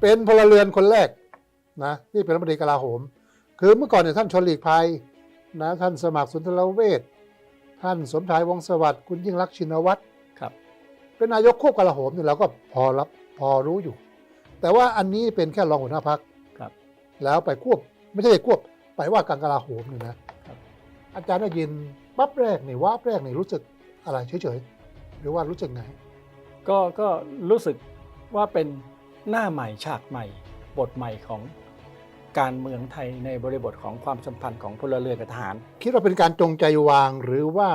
เป็นพลเรือนคนแรกนะที่เป็นรัฐมนตรีกลาโหม คือเมื่อก่อนเนี่ยท่านชนหลีกภัยนะท่านสมัครสุนทรเวชท่านสมชายวงศ์สวัสดิ์คุณยิ่งรักษณ์ชินวัตรครับเป็นนายกควบกลาโหมเนี่ยเราก็พอรับพอรู้อยู่ แต่ว่าอันนี้เป็นแค่รองหัวหน้าพักครับ แล้วไปควบไม่ใช่ควบไปว่าการกลาโหมเนี่ยนะครับ อาจารย์ได้ยินปั๊บแรกนี่ว่าบแรกนี่รู้สึกอะไรเฉยๆหรือว่ารู้สึกไงก็ก็รู้สึกว่าเป็นหน้าใหม่ฉากใหม่ บทใหม่ของการเมืองไทยในบริบทของความสัมพันธ์ของพลเรือนกับทหาร คิดว่าเป็นการจงใจวางหรือว่า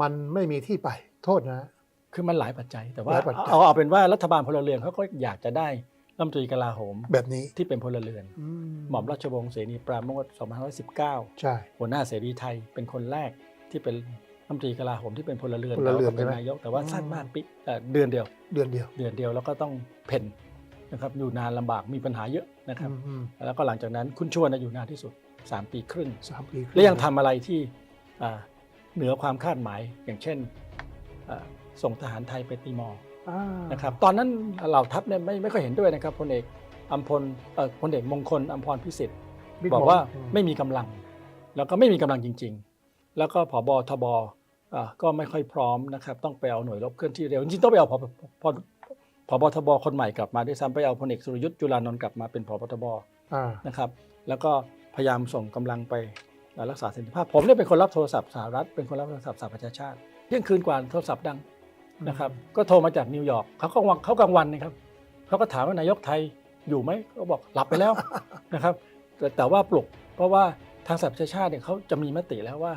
มันไม่มีที่ไปโทษนะ คือมันหลายปัจจัยแต่ว่าหลายปัจจัย เอาเอาเป็นว่ารัฐบาลพลเรือนเขาก็อยากจะได้ รัฐมนตรีกลาโหมแบบนี้ที่เป็นพลเรือนอืหม่อมราชวงศ์เสนีปราโมท2519 ใช่ หัวหน้าเสรีไทยเป็นคนแรกที่เป็นรัฐมนตรีกลาโหมที่เป็นพลเรือนพลเรือนแล้วก็เป็นใช่ไหมนายกแต่ว่าอืมสั้นมากปิเอ่อเดือนเดียว เดือนเดียว เดือนเดียวแล้วก็ต้องเพ่นนะครับอยู่นานลำบากมีปัญหาเยอะนะครับอืมอืมแล้วก็หลังจากนั้นคุณชวนน่ะอยู่นานที่สุด 3 ปีครึ่งสามปีครึ่และยังทำอะไรที่อ่าเหนือความคาดหมายอย่างเช่นอ่าส่งทหารไทยไปตีมอร์อ่า นะครับตอนนั้นเหล่าทัพเนี่ยไม่ไม่ค่อยเห็นด้วยนะครับพลเอกอัมพลเอ่อพลเอกมงคลอัมพรพิสิทธิ์บิ๊บอกว่าอืไม่มีกำลัง แล้วก็ไม่มีกำลังจริง ๆ แล้วก็ผบทบอ่าก็ไม่ค่อยพร้อมนะครับ ต้องไปเอาหน่วยรบเคลื่อนที่เร็วจริงๆต้องไปเอาพบพผบทบคนใหม่กลับมาด้วยซ้ำไปเอาพลเอกสุรยุทธ์จุลานนท์กลับมาเป็นผบทบอ่านะครับ แล้วก็พยายามส่งกำลังไปรักษาสันติภาพ ผมเนี่ยเป็นคนรับโทรศัพท์สหรัฐเป็นคนรับโทรศัพท์สหประชาชาติเที่ยงคืนกว่าโทรศัพท์ดัง นะครับ ก็โทรมาจากนิวยอร์กเขาก็วังเขากลางวันนะครับเขาก็ถามว่านายกไทยอยู่ไหมเขาบอกหลับไปแล้วนะครับแต่แต่ว่าปลุก เพราะว่าทางสหประชาชาติเนี่ยเขาจะมีมติแล้วว่า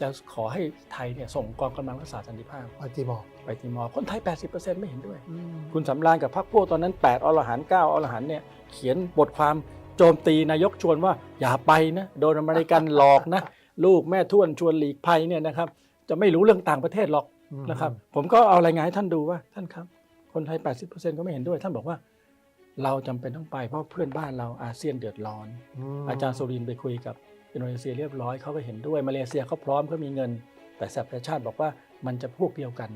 จะขอให้ไทยเนี่ยส่งกองกำลังรักษาสันติภาพปาติมอร์ไปติมอร์คนไทย 80%ไม่เห็นด้วยอืมคุณสำราญกับพรรคพวกตอนนั้น 8 อรหันต์9อรหันต์เนี่ยเขียนบทความโจมตีนายกชวนว่าอย่าไปนะโดนอเมริกันหลอกนะลูกแม่ท้วนชวนหลีกภัยเนี่ยนะครับจะไม่รู้เรื่องต่างประเทศหรอก นะครับ ผมก็เอารายงานให้ท่านดูว่าท่านครับ คนไทย 80%ก็ไม่เห็นด้วย ท่านบอกว่า เราจำเป็นต้องไปเพราะเพื่อนบ้านเราอาเซียนเดือดร้อนมอาจารย์สุรินทร์ไปคุยกับอินโดนีเซียเรียบร้อยเขาก็เห็นด้วยมาเลเซียเขาพร้อมเขามีเงิน แต่สหประชาชาติบอกว่ามันจะพวกเดียวกัน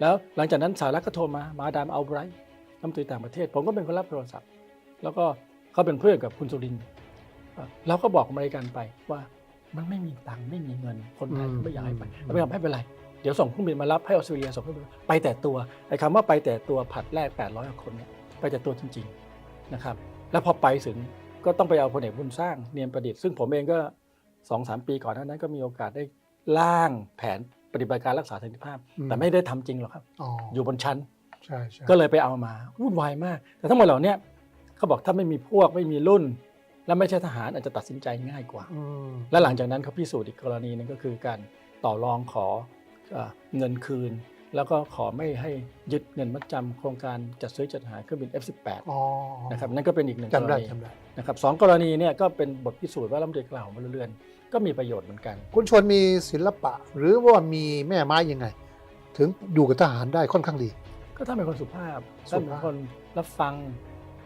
แล้วหลังจากนั้นสหรัฐก็โทรมามาดามเอาไบรท์รัฐมนตรีต่างประเทศ ผมก็เป็นคนรับโทรศัพท์ แล้วก็เขาเป็นเพื่อนกับคุณสุรินทร์เอ่อเราก็บอกอเมริกันไปว่ามันไม่มีตังค์ไม่มีเงินคนไทยก็ไม่อยากให้ไปไม่เป็นไรไม่ เป็นไรเดี๋ยวส่งเครื่องบินมารับให้ออสเตรเลียส่งเครื่องบินมาไปแต่ตัวไอ้คำว่าไปแต่ตัวผัดแรก 800กว่าคนเนี่ยไปแต่ตัวจริงๆนะครับแล้วพอไปถึงก็ต้องไปเอาพลเอกบุญสร้างเนียมประดิษฐ์ซึ่งผมเองก็สองสามปีก่อนหน้านั้นก็มีโอกาสได้ร่างแผนปฏิบัติการรักษาสันติภาพ แต่ไม่ได้ทำจริงหรอกครับอ๋ออยู่บนชั้นใช่ใช่ก็เลยไปเอามาวุ่นวายมาก แต่ทั้งหมดเหล่าเนี้ยเขาบอกถ้าไม่มีพวกไม่มีรุ่น และไม่ใช่ทหารอาจจะตัดสินใจง่ายกว่าอืมและหลังจากนั้นเขาพิสูจน์อีกกรณีหนึงก็คือการต่อรองขอ เอ่อเงินคืน แล้วก็ขอไม่ให้ยึดเงินมัดจำโครงการจัดซื้อจัดหาเครื่องบิน F18 อ๋อนะครับนั่นก็เป็นอีกหนึ่งกจำรได้ณีจำได้นะครับสองกรณีเนี่ยก็เป็นบทพิสูจน์ว่ารัฐมนตรีกล่าวมาเรือนๆก็มีประโยชน์เหมือนกัน คุณชวนมีศิลปะหรือว่ามีแม่ไม้ยังไง ถึงอยู่กับทหารได้ค่อนข้างดี ก็ท่านเป็นคนสุภาพสุท่านภาพเป็นคนรับฟัง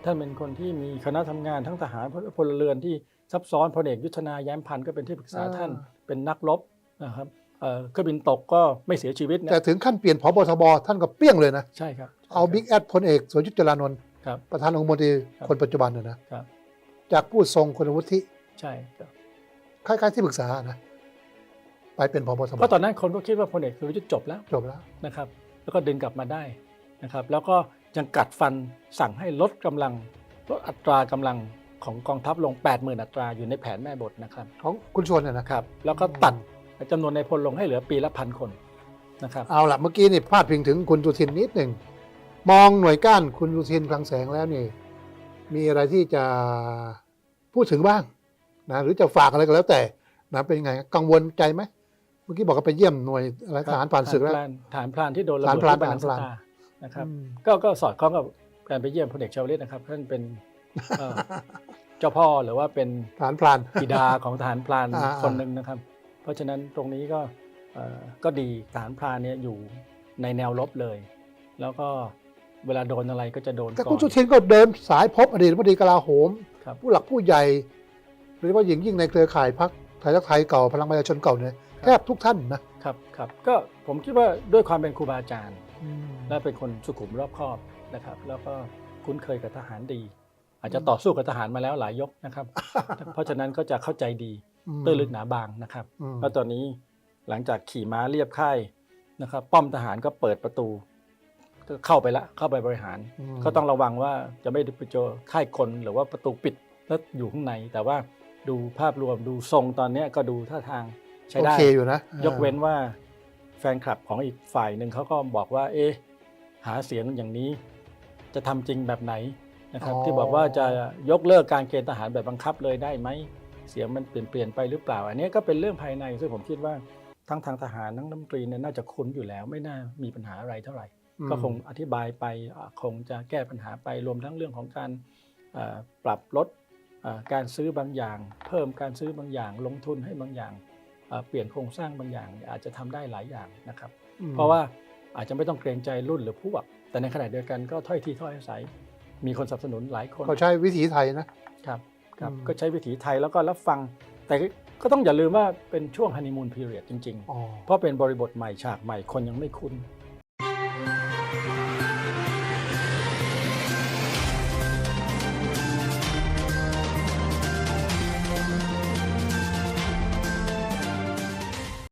ท่านเป็นคนที่มีคณะทำงานทั้งทหารพลเรือนที่ซับซ้อนพลเอกยุทธนาแย้มพันธ์ก็เป็นที่ปรึกษาท่านเป็นนักรบนะครับ เอ่อเครื่องบินตกก็ไม่เสียชีวิตนะแต่ถึงขั้นเปลี่ยนพบทบท่านก็เปี้ยงเลยนะ ใช่ครับ เอาบิ๊กแอดพลเอกสรยุทธ์จรานนท์ครับประธานองคมนตรีครับคนปัจจุบันน่ะนะครับ จากผู้ทรงคุณวุฒิใช่ครับคล้ายๆที่ปรึกษานะไปเป็นพบทบเพราะตอนนั้นคนก็คิดว่าพลเอกสุรยุทธ์จบแล้วจบแล้วนะครับ แล้วก็ดึงกลับมาได้นะครับ แล้วก็ยังกัดฟันสั่งให้ลดกำลังลดอัตรากำลังของกองทัพลง 80,000 อัตราอยู่ในแผนแม่บทนะครับ ของคุณชวนเนี่ยนะครับ แล้วก็ตัด จำนวนในายพลลงให้เหลือปีละพันคนนะครับเอาล่ะเมื่อกี้นี่พาดพิงถึงคุณสุทินนิดหนึ่งมองหน่วยก้านคุณสุทินคลังแสงแล้วนี่มีอะไรที่จะพูดถึงบ้างนะหรือจะฝากอะไรก็แล้วแต่นะเป็นยังไงกังวลใจไหมเมื่อกี้บอกว่าไปเยี่ยมหน่วยอะไรทหารผ่านศึกแล้วฐานฐานพรานที่โดนระฐานเบิดพรานที่บางฐานพรานสตานะครับอืมก็ก็สอดคล้องกับการไปเยี่ยมพลเอกชาวลิตนะครับท่านเป็นเอ่อเจ้าพ่อหรือว่าเป็นทหารพรานบิดาของทหารพรานอ่าคนหนึ่งนะครับ เพราะฉะนั้นตรงนี้ก็เอ่อก็ดีทหารพรานเนี่ยอยู่ในแนวรบเลย แล้วก็เวลาโดนอะไรก็จะโดนแต่ก่คุอณนสุทินก็เดินสายพบอดีตรัฐมนตรีกลาโหมครับผู้หลักผู้ใหญ่หรือว่ายิ่งยิ่งในเครือข่ายพรรคไทยรักไทยเก่าพลังประชาชนเก่าเนี่ยแทบทุกท่านนะครับครับก็ผมคิดว่าด้วยความเป็นครูบาอาจารย์อืมและเป็นคนสุขุมรอบคอบนะครับ แล้วก็คุ้นเคยกับทหารดี อาจจะต่อสู้กับทหารมาแล้วหลายยกนะครับ เพราะฉะนั้นก็จะเข้าใจดีม ตื้นลึกหนาบางนะครับอืมแล้วตอนนี้หลังจากขี่ม้าเรียบค่ายนะครับ ป้อมทหารก็เปิดประตูก็เข้าไปละเข้าไปบริหารมก็ต้องระวังว่าจะไม่ไปเจอค่ายคนหรือว่าประตูปิดแล้วอยู่ข้างใน แต่ว่าดูภาพรวมดูทรงตอนเนี้ยก็ดูท่าทางใช้ได้โอเคอยู่นะยกเว้นว่าแฟนคลับของอีกฝ่ายหนึ่งเขาก็บอกว่า เอ๊ะหาเสียงอย่างนี้ จะทำจริงแบบไหนนะครับ ที่บอกว่าจะยกเลิกการเกณฑ์ทหารแบบบังคับเลยได้ไหม เสียงมันเปลี่ยนเปลี่ยนไปหรือเปล่า อันนี้ก็เป็นเรื่องภายในซึ่งผมคิดว่าทั้งทางทหารทั้งน้ำตรีเนี่ยน่าจะคุ้นอยู่แล้ว ไม่น่ามีปัญหาอะไรเท่าไหร่อืมก็คงอธิบายไปอ่าคงจะแก้ปัญหาไปรวมทั้งเรื่องของการเอ่อปรับลดเอ่อการซื้อบางอย่าง เพิ่มการซื้อบางอย่าง ลงทุนให้บางอย่างเอ่อเปลี่ยนโครงสร้างบางอย่างเนี่ยอาจจะทำได้หลายอย่างนะครับอืมเพราะว่าอาจจะไม่ต้องเกรงใจรุ่นหรือผู้แบบแต่ในขณะเดียวกันก็ถ้อยทีถ้อยอาศัยมีคนสนับสนุนหลายคนเขาใช้วิถีไทยนะครับ ครับก็ใช้วิถีไทยแล้วก็รับฟัง แต่ก็ต้องอย่าลืมว่าเป็นช่วงฮันนีมูนพีเรียดจริง ๆ เพราะเป็นบริบทใหม่ฉากใหม่คนยังไม่คุ้น